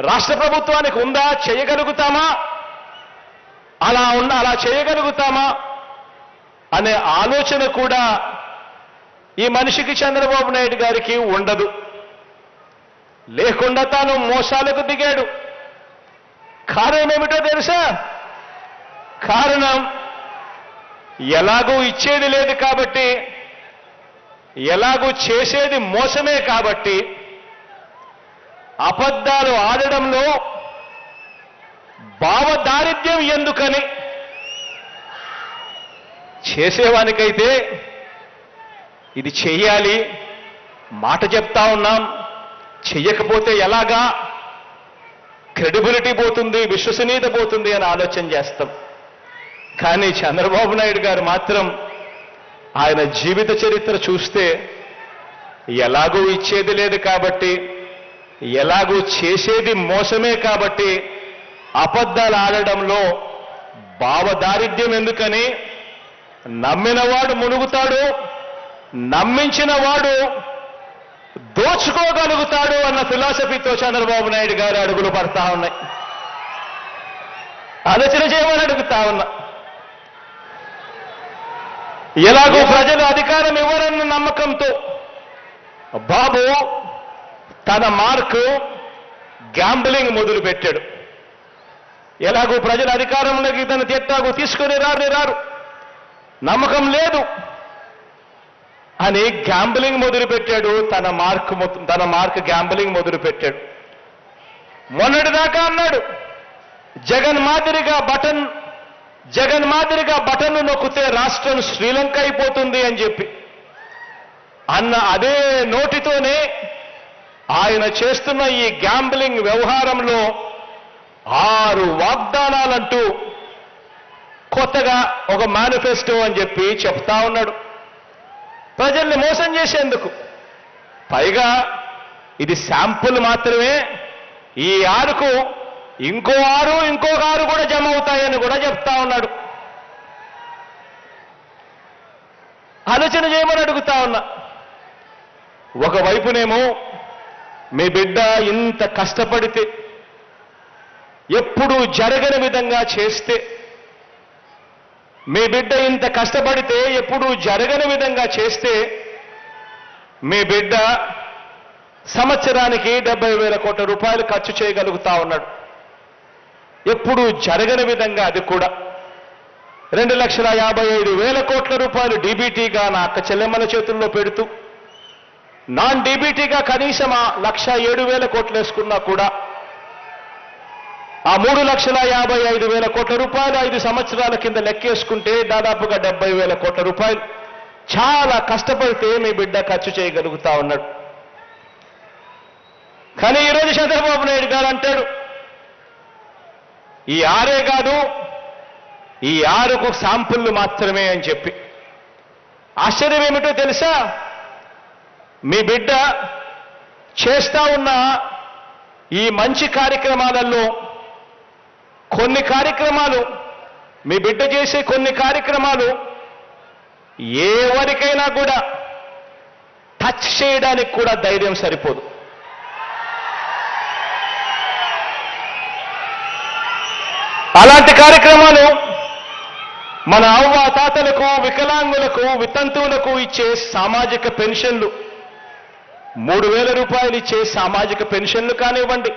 రాష్ట్ర ప్రభుత్వానికి ఉందా చేయగలుగుతామా? అలా ఉన్న అలా చేయగలుగుతామా? అనే ఆలోచన కూడా ఈ మనిషికి చంద్రబాబు నాయుడు గారికి ఉండదు. లేకుండా తాను మోసాలకు దిగాడు. కారణం ఏమిటో తెలుసా? కారణం ఎలాగూ ఇచ్చేది లేదు కాబట్టి ఎలాగూ చేసేది మోసమే కాబట్టి అబద్ధాలు ఆడడంలో భావదారిద్ర్యం ఎందుకని? చేసేవానికైతే ఇది చేయాలి మాట చెప్తా ఉన్నాం చెయ్యకపోతే ఎలాగా? క్రెడిబిలిటీ పోతుంది విశ్వసనీయత పోతుంది అని ఆలోచన చేస్తాం. కానీ చంద్రబాబు నాయుడు గారు మాత్రం ఆయన జీవిత చరిత్ర చూస్తే ఎలాగూ ఇచ్చేది లేదు కాబట్టి ఎలాగూ చేసేది మోసమే కాబట్టి అబద్ధాలు ఆడడంలో భావదారిద్ర్యం ఎందుకని? నమ్మినవాడు మునుగుతాడు నమ్మించిన వాడు దోచుకోగలుగుతాడు అన్న ఫిలాసఫీతో చంద్రబాబు నాయుడు గారు అడుగులు పడతా ఉన్నాయి. ఆలోచన చేయమని అడుగుతా ఉన్నా. ఎలాగో ప్రజలు అధికారం ఇవ్వరన్న నమ్మకంతో బాబు తన మార్కు గ్యాంబ్లింగ్ మొదలు పెట్టాడు. ఎలాగో ప్రజల అధికారంలోకి తన తిట్టాగు తీసుకొని రారు రారు. నమ్మకం లేదు. అని గ్యాంబ్లింగ్ మొదలుపెట్టాడు తన మార్క్ మొత్తం తన మార్క్ గ్యాంబ్లింగ్ మొదలుపెట్టాడు మొన్నటిదాకా అన్నాడు జగన్ మాదిరిగా బటన్ జగన్ మాదిరిగా బటన్ నొక్కితే రాష్ట్రం శ్రీలంక అయిపోతుంది అని చెప్పి. అన్న అదే నోటితోనే ఆయన చేస్తున్న ఈ గ్యాంబ్లింగ్ వ్యవహారంలో ఆరు వాగ్దానాలంటూ కొత్తగా ఒక మేనిఫెస్టో అని చెప్పి చెప్తా ఉన్నాడు. ప్రజల్ని మోసం చేసేందుకు. పైగా ఇది శాంపుల్ మాత్రమే. ఈ ఆరుకు ఇంకో ఆరు ఇంకొక ఆరు కూడా జమ అవుతాయని కూడా చెప్తా ఉన్నాడు. ఆలోచన చేయమని అడుగుతా ఉన్నా. ఒకవైపునేమో మీ బిడ్డ ఇంత కష్టపడితే ఎప్పుడు జరగని విధంగా చేస్తే మీ బిడ్డ ఇంత కష్టపడితే ఎప్పుడు జరగని విధంగా చేస్తే మీ బిడ్డ సంవత్సరానికి డెబ్బై వేల కోట్ల రూపాయలు ఖర్చు చేయగలుగుతా ఉన్నాడు. ఎప్పుడూ జరగని విధంగా అది కూడా. రెండు లక్షల యాభై ఐదు వేల కోట్ల రూపాయలు డీబీటీగా నా అక్క చెల్లెమ్మల చేతుల్లో పెడుతూ నాన్ డీబీటీగా కనీసం ఆ లక్ష ఏడు వేల కోట్లు వేసుకున్నా కూడా ఆ మూడు లక్షల యాభై ఐదు వేల కోట్ల రూపాయలు ఐదు సంవత్సరాల కింద లెక్కేసుకుంటే దాదాపుగా డెబ్బై వేల కోట్ల రూపాయలు. చాలా కష్టపడితే మీ బిడ్డ ఖర్చు చేయగలుగుతా ఉన్నాడు. కానీ ఈరోజు చంద్రబాబు నాయుడు గారు అంటాడు ఈ ఆరే కాదు ఈ ఆరుకు శాంపుల్లు మాత్రమే అని చెప్పి. ఆశ్చర్యం ఏమిటో తెలుసా? మీ బిడ్డ చేస్తా ఉన్న ఈ మంచి కార్యక్రమాలలో కొన్ని కార్యక్రమాలు మీ బిడ్డ చేసే కొన్ని కార్యక్రమాలు ఎవరికైనా కూడా టచ్ చేయడానికి కూడా ధైర్యం సరిపోదు. అలాంటి కార్యక్రమాలు మన అవ్వ తాతలకు వికలాంగులకు వితంతువులకు ఇచ్చే సామాజిక పెన్షన్లు మూడు వేల రూపాయలు ఇచ్చే సామాజిక పెన్షన్లు కానివ్వండి.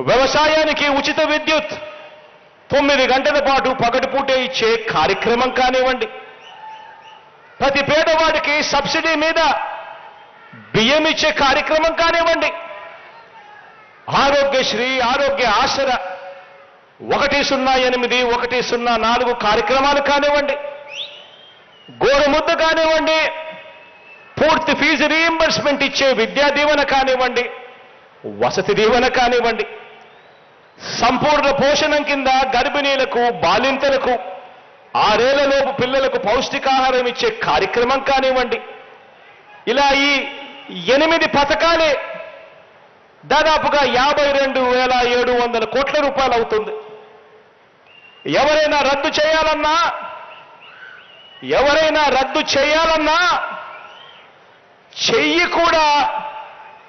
వ్యవసాయానికి ఉచిత విద్యుత్ తొమ్మిది గంటల పాటు పగటిపూటే ఇచ్చే కార్యక్రమం కానివ్వండి. ప్రతి పేదవాడికి సబ్సిడీ మీద బియ్యం ఇచ్చే కార్యక్రమం కానివ్వండి. ఆరోగ్యశ్రీ ఆరోగ్య ఆసర ఒకటి సున్నా ఎనిమిది ఒకటి సున్నా నాలుగు కార్యక్రమాలు కానివ్వండి. గోరుముద్ద కానివ్వండి పూర్తి ఫీజు రీఎంబర్స్మెంట్ ఇచ్చే విద్యా దీవెన కానివ్వండి వసతి దీవెన కానివ్వండి సంపూర్ణ పోషణం కింద గర్భిణీలకు బాలింతలకు ఆరేళ్ళలోపు పిల్లలకు పౌష్టికాహారం ఇచ్చే కార్యక్రమం కానివ్వండి. ఇలా ఈ ఎనిమిది పథకాలే దాదాపుగా యాభై రెండు వేల ఏడు వందల కోట్ల రూపాయలు అవుతుంది. ఎవరైనా రద్దు చేయాలన్నా ఎవరైనా రద్దు చేయాలన్నా చెయ్యి కూడా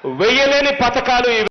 వెయ్యలేని పథకాలు ఇవి.